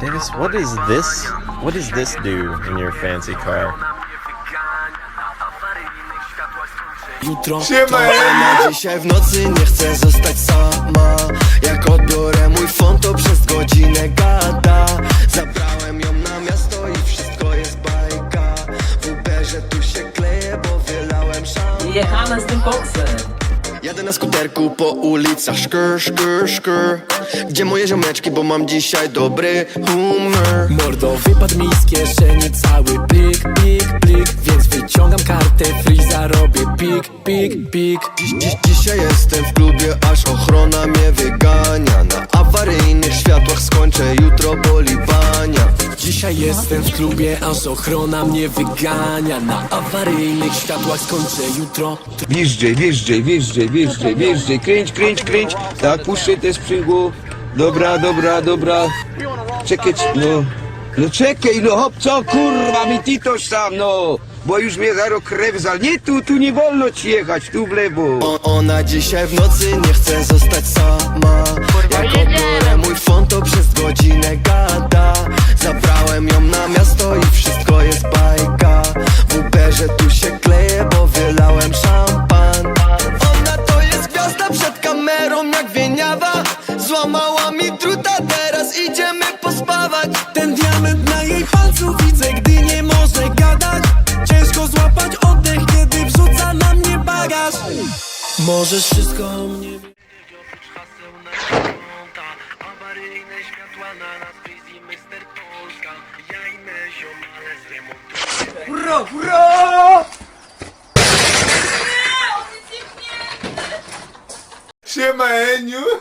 Davis, what is this? What does this do in your fancy car? jutro to na dzisiaj w nocy nie chcę zostać sama. Jak odbiorę mój fon to przez godzinę gada. Zabrałem ją na miasto i wszystko jest bajka. W Uberze tu się kleję, bo wylałem szampan Jechana z tym koksem Jadę na skuterku po ulicach. Szkur, szkur, szkur Gdzie moje ziomeczki, bo mam dzisiaj dobry humor. Mordo, wypadł mi z kieszeni cały. Plik, plik, plik. Więc wyciągam kartę, free zarobię. Pik, pik, pik. Dziś, dziś, dzisiaj jestem w klubie, aż ochrona mnie wygania Dzisiaj jestem w klubie, aż ochrona mnie wygania Na awaryjnych światłach skończę jutro Wjeżdżaj, wjeżdżaj, wjeżdżaj, wjeżdżaj, wjeżdżaj, kręć, kręć, kręć. Tak, puszczaj te sprzęgło. Dobra, dobra, dobra. Czekaj, no. No czekaj, no hop, co kurwa mi ty toż tam, no. Bo już mnie zaro krew zal. Nie tu, tu nie wolno ci jechać, tu w lewo. o, Ona dzisiaj w nocy nie chce zostać sama Jak odbiorę mój fon kamerą jak wieniawa. Złamała mi druta, teraz idziemy pospawać. Ten diament na jej palcu widzę, gdy nie może gadać. Ciężko złapać oddech, kiedy wrzuca na mnie bagaż. Możesz wszystko o mnie Awaryjne światła na nas. Polska Ja i ale z Chama Enio.